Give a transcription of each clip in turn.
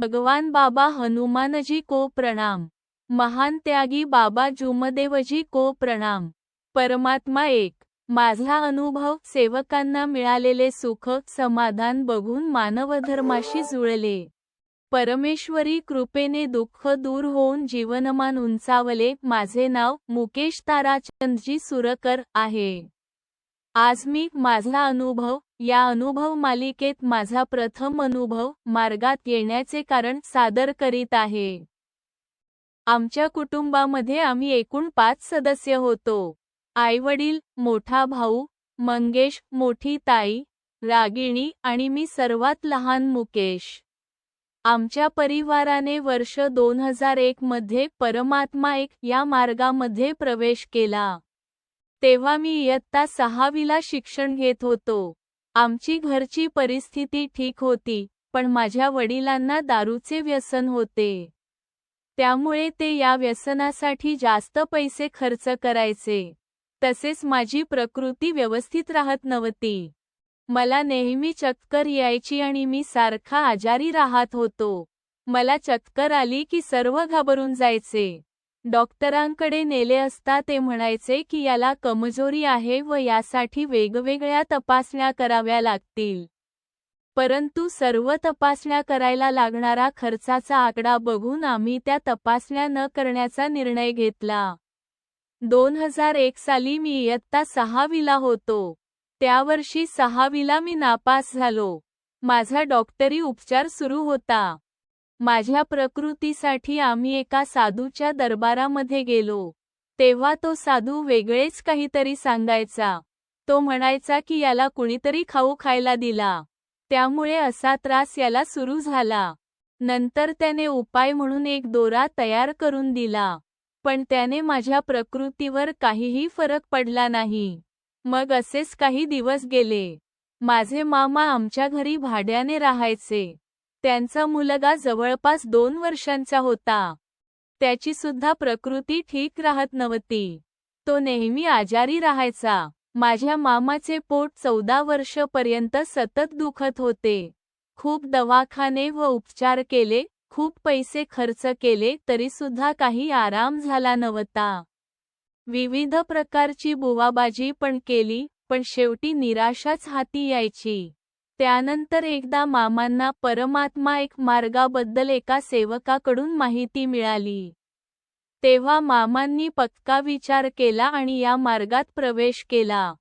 भगवान बाबा हनुमानजी को प्रणाम. महान त्यागी बाबा जुमदेवजी को प्रणाम. परमात्मा एक माझा अनुभव सेवकांना मिळालेले सुख समाधान बघून मानवधर्माशी जुळले. परमेश्वरी कृपेने दुःख दूर होऊन जीवनमान उंचावले. माझे नाव मुकेश ताराचंदजी सुरकर आहे. आज मी माझा अनुभव या अनुभव मालिकेत माझा प्रथम अनुभव मार्गात येण्याचे कारण सादर करीत आहे. आमच्या कुटुंबामध्ये आम्ही एकूण पाच सदस्य होतो. आईवडील मोठा भाऊ मंगेश मोठी ताई रागिणी आणि मी सर्वात लहान मुकेश. आमच्या परिवाराने वर्ष दोन हजार एक मध्ये परमात्मा एक या मार्गामध्ये प्रवेश केला. तेव्हा मी इयत्ता सहावीला शिक्षण घेत होतो. आमची घरची परिस्थिती ठीक होती पण माझ्या वडिलांना दारूचे व्यसन होते. त्यामुळे ते या व्यसनासाठी जास्त पैसे खर्च करायचे. तसेच माझी प्रकृती व्यवस्थित राहत नव्हती. मला नेहमी चक्कर यायची आणि मी सारखा आजारी राहत होतो. मला चक्कर आली की सर्व घाबरून जायचे. डॉक्टरांकडे नेले असता ते म्हणायचे की याला कमजोरी आहे व यासाठी वेगवेगळ्या तपासण्या कराव्या लागतील. परंतु सर्व तपासण्या करायला लागणारा खर्चाचा आकडा बघून आम्ही त्या तपासण्या न करण्याचा निर्णय घेतला. दोन हजार एक साली मी इयत्ता सहावीला होतो. त्या वर्षी सहावीला मी नापास झालो. माझा डॉक्टरी उपचार सुरू होता. माझ्या प्रकृतीसाठी आम्ही एका साधूच्या दरबारामध्ये गेलो. तेव्हा तो साधू वेगळेच काहीतरी सांगायचा. तो म्हणायचा की याला कुणीतरी खाऊ खायला दिला. त्यामुळे असा त्रास याला सुरू झाला. नंतर त्याने उपाय म्हणून एक दोरा तयार करून दिला. पण त्याने माझ्या प्रकृतीवर काहीही फरक पडला नाही. मग असेच काही दिवस गेले. माझे मामा आमच्या घरी भाड्याने राहायचे. त्यांचा मुलगा जवळपास दोन वर्षांचा होता. त्याची सुद्धा प्रकृती ठीक राहत नव्हती. तो नेहमी आजारी राहायचा. माझ्या मामाचे पोट चौदा वर्षपर्यंत सतत दुखत होते. खूप दवाखाने व उपचार केले खूप पैसे खर्च केले तरी सुद्धा काही आराम झाला नव्हता. विविध प्रकारची बुवाबाजी पण केली पण शेवटी निराशाच हाती यायची. त्यानंतर एकदा मामांना परमात्मा एक मार्गाबद्दल एका सेवकाकडून माहिती मिळाली. तेव्हा मामांनी पक्का विचार केला आणि या मार्गात प्रवेश केला.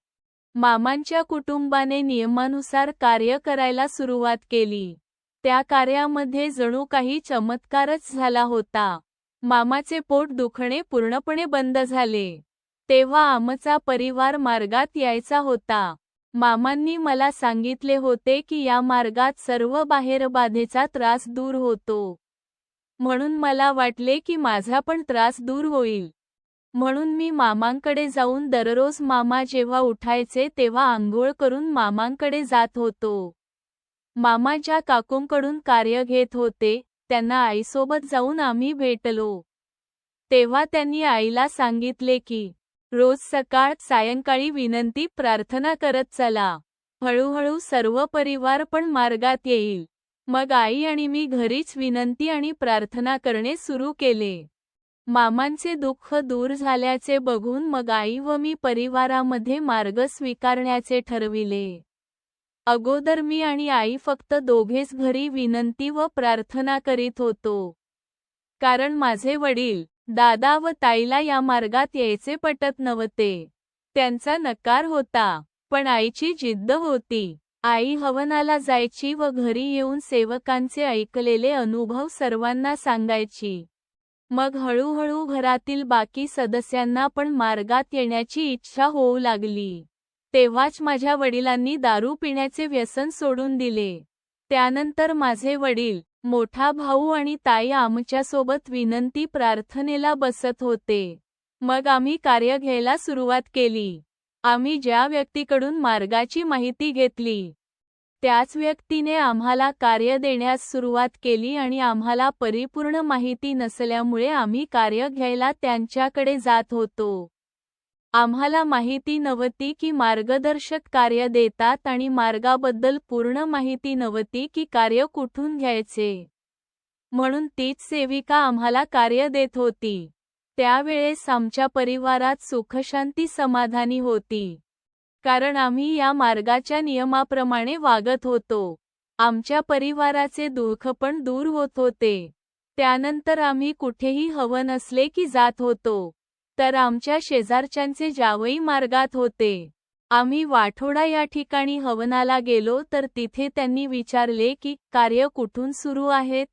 मामांच्या कुटुंबाने नियमानुसार कार्य करायला सुरुवात केली. त्या कार्यामध्ये जणू काही चमत्कारच झाला होता. मामाचे पोट दुखणे पूर्णपणे बंद झाले. तेव्हा आमचा परिवार मार्गात यायचा होता. मामांनी मला सांगितले होते की या मार्गात सर्व बाहेरबाधेचा त्रास दूर होतो. म्हणून मला वाटले की माझा पण त्रास दूर होईल. म्हणून मी मामांकडे जाऊन दररोज मामा जेव्हा उठायचे तेव्हा आंघोळ करून मामांकडे जात होतो. मामा ज्या काकूंकडून कार्य घेत होते त्यांना आईसोबत जाऊन आम्ही भेटलो. तेव्हा त्यांनी आईला सांगितले की रोज सकाळ सायंकाळी विनंती प्रार्थना करत चला. हळूहळू सर्व परिवार पण मार्गात येईल. मग आई आणि मी घरीच विनंती आणि प्रार्थना करणे सुरू केले. मामांचे दुःख दूर झाल्याचे बघून मग आई व मी परिवारामध्ये मार्ग स्वीकारण्याचे ठरविले. अगोदर मी आणि आई फक्त दोघेच घरी विनंती व प्रार्थना करीत होतो. कारण माझे वडील दादा व ताईला या मार्गात यायचे पटत नव्हते. त्यांचा नकार होता पण आईची जिद्द होती. आई हवनाला जायची व घरी येऊन सेवकांचे ऐकलेले अनुभव सर्वांना सांगायची. मग हळूहळू घरातील बाकी सदस्यांना पण मार्गात येण्याची इच्छा होऊ लागली. तेव्हाच माझ्या वडिलांनी दारू पिण्याचे व्यसन सोडून दिले. त्यानंतर माझे वडील मोठा भाऊ आणि ताई आमच्यासोबत विनंती प्रार्थनेला बसत होते. मग आम्ही कार्य घ्यायला सुरुवात केली. आम्ही ज्या व्यक्तीकडून मार्गाची माहिती घेतली त्याच व्यक्तीने आम्हाला कार्य देण्यास सुरुवात केली आणि आम्हाला परिपूर्ण माहिती नसल्यामुळे आम्ही कार्य घ्यायला त्यांच्याकडे जात होतो. आम्हाला माहिती नव्हती की मार्गदर्शक कार्य देतात आणि मार्गाबद्दल पूर्ण माहिती नव्हती की कार्य कुठून घ्यायचे. म्हणून तीच सेविका आम्हाला कार्य देत होती. त्यावेळेस आमच्या परिवारात सुखशांती समाधानी होती. कारण आम्ही या मार्गाच्या नियमाप्रमाणे वागत होतो. आमच्या परिवाराचे दुःख पण दूर होत होते. त्यानंतर आम्ही कुठेही हवन असले की जात होतो. तर आमच्या शेजारच्यांचे जावई मार्गात होते. आम्ही वाठोडा या ठिकाणी हवनाला गेलो तर तिथे त्यांनी विचारले की कार्य कुठून सुरू आहेत?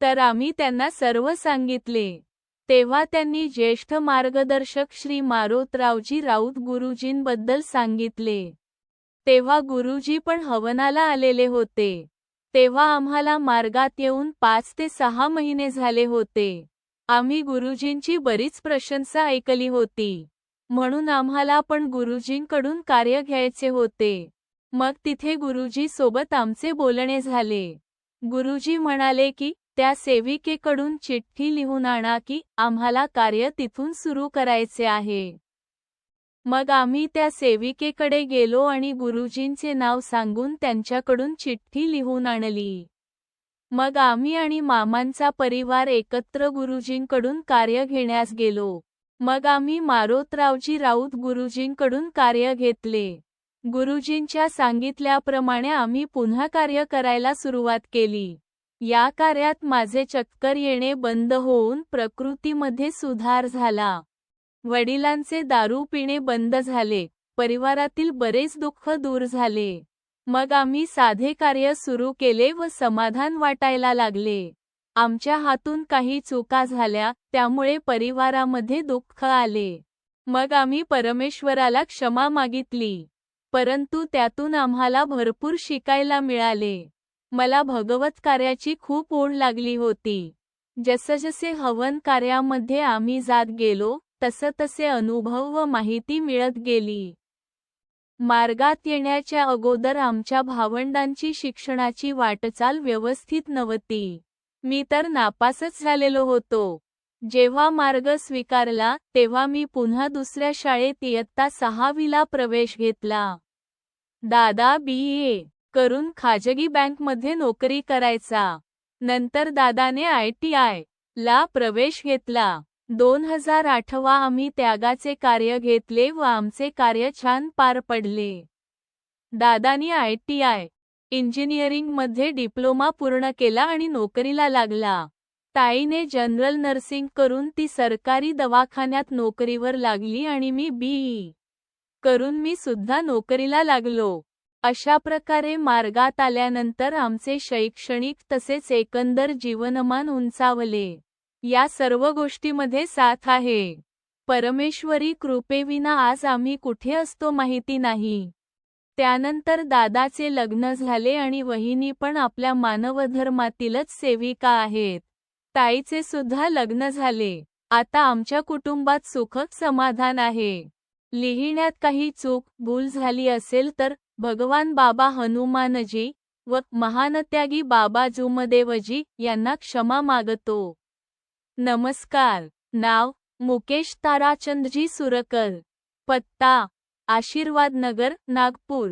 तर आम्ही त्यांना सर्व सांगितले. तेव्हा त्यांनी ज्येष्ठ मार्गदर्शक श्री मारोतरावजी राऊत गुरुजींबद्दल सांगितले. तेव्हा गुरुजी पण हवनाला आलेले होते. तेव्हा आम्हाला मार्गात येऊन पाच ते सहा महिने झाले होते. आम्ही गुरुजींची बरीच प्रशंसा ऐकली होती. म्हणून आम्हाला पण गुरुजींकडून कार्य घ्यायचे होते. मग तिथे गुरुजी सोबत आमचे बोलणे झाले. गुरुजी म्हणाले की त्या सेविकेकडून चिठ्ठी लिहून आणा की आम्हाला कार्य तिथून सुरू करायचे आहे. मग आम्ही त्या सेविकेकडे गेलो आणि गुरुजींचे नाव सांगून त्यांच्याकडून चिठ्ठी लिहून आणली. मग आम्ही आणि मामांचा परिवार एकत्र गुरुजींकडून कार्य घेण्यास गेलो. मग आम्ही मारोतरावजी राऊत गुरुजींकडून कार्य घेतले. गुरुजींच्या सांगितल्याप्रमाणे आम्ही पुन्हा कार्य करायला सुरुवात केली. या कार्यात माझे चक्कर येणे बंद होऊन प्रकृतीमध्ये सुधार झाला. वडिलांचे दारू पिणे बंद झाले. परिवारातील बरेच दुःख दूर झाले. मग आम्ही साधे कार्य सुरू केले व समाधान वाटायला लागले. आमच्या हातून काही चुका झाल्या त्यामुळे परिवारामध्ये दुःख आले. मग आम्ही परमेश्वराला क्षमा मागितली. परंतु त्यातून आम्हाला भरपूर शिकायला मिळाले. मला भगवत कार्याची खूप ओढ लागली होती. जसजसे हवन कार्यामध्ये आम्ही जात गेलो तसतसे अनुभव व माहिती मिळत गेली. मार्गात येण्याच्या अगोदर आमच्या भावंडांची शिक्षणाची वाटचाल व्यवस्थित नव्हती. मी तर नापासच झालेलो होतो. जेव्हा मार्ग स्वीकारला तेव्हा मी पुन्हा दुसऱ्या शाळेत इयत्ता सहावीला प्रवेश घेतला. दादा बी. ए. करून खाजगी बँकमध्ये नोकरी करायचा. नंतर दादाने आय. टी. आय. ला प्रवेश घेतला. दोन हजार आठवा आम्ही त्यागाचे कार्य घेतले व आमचे कार्य छान पार पडले. दादानी आय टी आय इंजिनिअरिंगमध्ये डिप्लोमा पूर्ण केला आणि नोकरीला लागला. ताईने जनरल नर्सिंग करून ती सरकारी दवाखान्यात नोकरीवर लागली आणि मी बी करून मी सुद्धा नोकरीला लागलो. अशा प्रकारे मार्गात आल्यानंतर आमचे शैक्षणिक तसेच एकंदर जीवनमान उंचावले. या सर्व गोष्टीमध्ये साथ आहे. परमेश्वरी कृपेविना आज आम्ही कुठे असतो माहिती नाही. त्यानंतर दादाचे लग्न झाले आणि वहिनी पण आपल्या मानवधर्मातीलच सेविका आहेत. ताईचे सुद्धा लग्न झाले. आता आमच्या कुटुंबात सुखक समाधान आहे. लिहिण्यात काही चूक भूल झाली असेल तर भगवान बाबा हनुमानजी व महानत्यागी बाबा जुमदेवजी यांना क्षमा मागतो. नमस्कार. नाव मुकेश ताराचंदजी सुरकर पत्ता आशीर्वाद नगर नागपूर.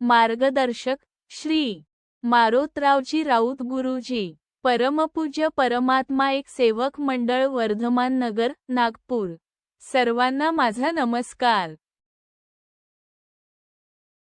मार्गदर्शक श्री. मारोतरावजी राऊत गुरुजी. परमपूज्य परमात्मा एक सेवक मंडळ वर्धमान नगर नागपूर. सर्वांना माझा नमस्कार.